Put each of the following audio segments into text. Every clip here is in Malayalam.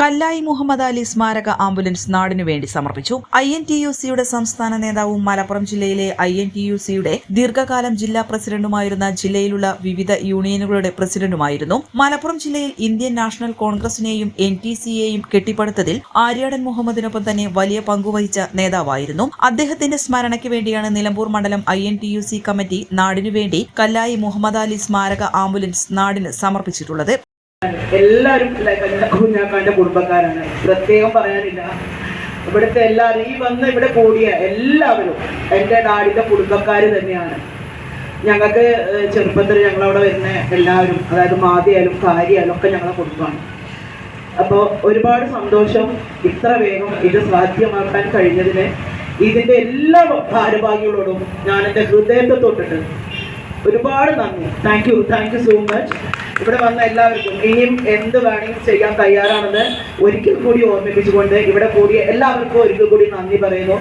കല്ലായി മുഹമ്മദ് അലി സ്മാരക ആംബുലൻസ് നാടിനു വേണ്ടി സമർപ്പിച്ചു. ഐ എൻ ടി യു സിയുടെ സംസ്ഥാന നേതാവും മലപ്പുറം ജില്ലയിലെ ഐ എൻ ടി യു സിയുടെ ദീർഘകാലം ജില്ലാ പ്രസിഡന്റുമായിരുന്ന ജില്ലയിലുള്ള വിവിധ യൂണിയനുകളുടെ പ്രസിഡന്റുമായിരുന്നു. മലപ്പുറം ജില്ലയിൽ ഇന്ത്യൻ നാഷണൽ കോൺഗ്രസിനെയും എൻ ടി സിയെയും കെട്ടിപ്പടുത്തതിൽ ആര്യാടൻ മുഹമ്മദിനൊപ്പം തന്നെ വലിയ പങ്കുവഹിച്ച നേതാവായിരുന്നു. അദ്ദേഹത്തിന്റെ സ്മരണയ്ക്ക് വേണ്ടിയാണ് നിലമ്പൂർ മണ്ഡലം I N T U C committee നാടിനു വേണ്ടി കല്ലായി മുഹമ്മദ് അലി സ്മാരക ആംബുലൻസ് നാടിന് സമർപ്പിച്ചിട്ടുള്ളത്. എല്ലാവരും കുഞ്ഞാക്കാന്റെ കുടുംബക്കാരാണ്. പ്രത്യേകം പറയാനില്ല. ഇവിടുത്തെ എല്ലാവരും ഈ വന്ന് ഇവിടെ കൂടിയ എല്ലാവരും എന്റെ ഡാഡിന്റെ കുടുംബക്കാർ തന്നെയാണ്. ഞങ്ങൾക്ക് ചെറുപ്പത്തിൽ ഞങ്ങളവിടെ വരുന്ന എല്ലാവരും അതായത് മാതിയായാലും കാര്യായാലും ഒക്കെ ഞങ്ങളെ കുടുംബമാണ്. അപ്പോൾ ഒരുപാട് സന്തോഷം ഇത്ര വേഗം ഇത് സാധ്യമാക്കാൻ കഴിഞ്ഞതിന്. ഇതിന്റെ എല്ലാ ഭാരഭാഗികളോടും ഞാൻ എന്റെ ഹൃദയത്തെ തൊട്ടിട്ട് ഒരുപാട് നന്ദി. Thank you thank you so much ഇവിടെ വന്ന എല്ലാവർക്കും ഇനിയും എന്ത് വേണമെങ്കിലും ചെയ്യാൻ തയ്യാറാണെന്ന് ഒരിക്കൽ കൂടി ഓർമ്മിപ്പിച്ചുകൊണ്ട് ഇവിടെ കൂടിയ എല്ലാവർക്കും ഒരിക്കൽ കൂടി നന്ദി പറയുന്നു.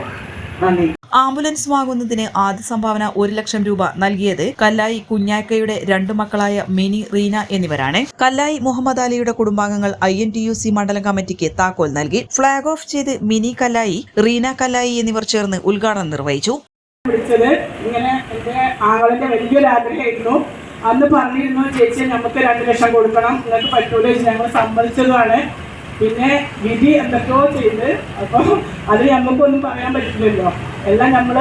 നന്ദി. ആംബുലൻസ് വാങ്ങുന്നതിന് ആദ്യ സംഭാവന ഒരു ലക്ഷം രൂപ നൽകിയത് കല്ലായി കുഞ്ഞാക്കയുടെ രണ്ടു മക്കളായ മിനി റീന എന്നിവരാണ്. കല്ലായി മുഹമ്മദ് അലിയുടെ കുടുംബാംഗങ്ങൾ I N T U C മണ്ഡലം കമ്മിറ്റിക്ക് താക്കോൽ നൽകി. ഫ്ളാഗ് ഓഫ് ചെയ്ത് മിനി കല്ലായി റീന കല്ലായി എന്നിവർ ചേർന്ന് ഉദ്ഘാടനം നിർവഹിച്ചു. വിളിച്ചത് ഇങ്ങനെ എന്റെ ആങ്ങളിന്റെ വലിയൊരു ആഗ്രഹമായിരുന്നു. അന്ന് പറഞ്ഞിരുന്നു ചേച്ചി നമുക്ക് രണ്ട് ലക്ഷം കൊടുക്കണം. നിങ്ങൾക്ക് പറ്റൂല ഞങ്ങൾ സമ്മതിച്ചതുമാണ് പിന്നെ വിധി എന്തൊക്കെയോ ചെയ്ത് അപ്പോൾ അത് നമുക്കൊന്നും പറയാൻ പറ്റില്ലല്ലോ. എല്ലാം നമ്മൾ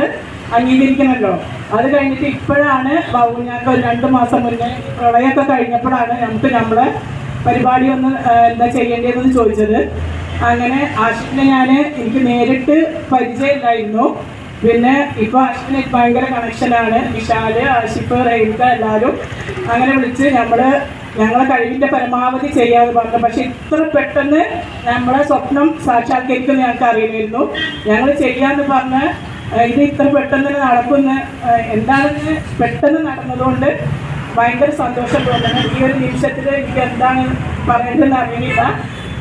അംഗീകരിക്കണമല്ലോ അത് കഴിഞ്ഞിട്ട് ഇപ്പോഴാണ് ഞങ്ങൾക്ക് ഒരു രണ്ട് മാസം മുന്നേ പ്രളയമൊക്കെ കഴിഞ്ഞപ്പോഴാണ് നമുക്ക് നമ്മളെ പരിപാടി ഒന്ന് എന്താ ചെയ്യേണ്ടതെന്ന് ചോദിച്ചത്. അങ്ങനെ ആഷിഫിനെ ഞാൻ എനിക്ക് നേരിട്ട് പരിചയമില്ലായിരുന്നു. പിന്നെ ഇപ്പൊ അശ്വിന് ഭയങ്കര കണക്ഷനാണ് വിശാൽ ആഷിഫ് റെയിൽക്ക എല്ലാവരും അങ്ങനെ വിളിച്ച് നമ്മൾ ഞങ്ങളെ കഴിവിന്റെ പരമാവധി ചെയ്യാതെ പറഞ്ഞു. പക്ഷെ ഇത്ര പെട്ടെന്ന് നമ്മളെ സ്വപ്നം സാക്ഷാത്കരിക്കുന്ന ഞങ്ങൾക്ക് അറിയില്ലായിരുന്നു ഞങ്ങൾ ചെയ്യാന്ന് പറഞ്ഞ ഇത് ഇത്ര പെട്ടെന്ന് നടക്കുന്ന എന്താണെന്ന് പെട്ടെന്ന് നടന്നതുകൊണ്ട് ഭയങ്കര സന്തോഷം തോന്നുന്നു. ഈ ഒരു നിമിഷത്തിൽ എനിക്ക് എന്താണ് പറയേണ്ടതെന്ന് അറിയില്ല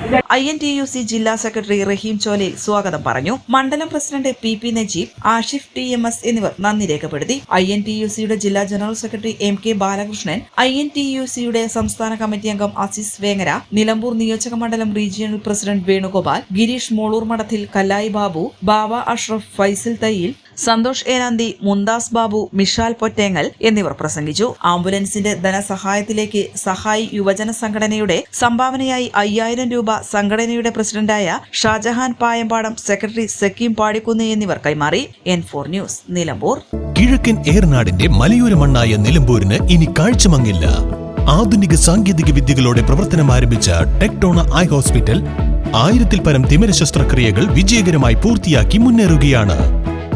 I N T U C ജില്ലാ സെക്രട്ടറി റഹീം ചോലയിൽ സ്വാഗതം പറഞ്ഞു. മണ്ഡലം president P P Najeeb Ashif T M S എന്നിവർ നന്ദി രേഖപ്പെടുത്തി. ഐ എൻ ടി യു സിയുടെ ജില്ലാ general secretary M K Balakrishnan I N T U സിയുടെ സംസ്ഥാന കമ്മിറ്റി അംഗം അസിസ് വേങ്ങര നിലമ്പൂർ നിയോജക മണ്ഡലം റീജിയണൽ പ്രസിഡന്റ് വേണുഗോപാൽ ഗിരീഷ് മോളൂർ മഠത്തിൽ കല്ലായി ബാബു ബാബ അഷ്റഫ് ഫൈസൽ തയ്യിൽ സന്തോഷ് ഏനാന്തി മുന്താസ് ബാബു മിഷാൽ പൊറ്റേങ്ങൽ എന്നിവർ പ്രസംഗിച്ചു. ആംബുലൻസിന്റെ ധനസഹായത്തിലേക്ക് സഹായി യുവജന സംഘടനയുടെ സംഭാവനയായി അയ്യായിരം രൂപ സംഘടനയുടെ പ്രസിഡന്റായ ഷാജഹാൻ പായമ്പാടം സെക്രട്ടറി സക്കീം പാടിക്കുന്ന് എന്നിവർ കൈമാറി. N four news Nilambur. കിഴക്കൻ ഏർനാടിന്റെ മലയോര മണ്ണായ നിലമ്പൂരിന് ഇനി കാഴ്ചമങ്ങില്ല. ആധുനിക സാങ്കേതിക വിദ്യകളോടെ പ്രവർത്തനം ആരംഭിച്ച ടെക്ടോണ ഐ ഹോസ്പിറ്റൽ ആയിരത്തിൽ പരം തിമിര ശസ്ത്രക്രിയകൾ വിജയകരമായി പൂർത്തിയാക്കി മുന്നേറുകയാണ്.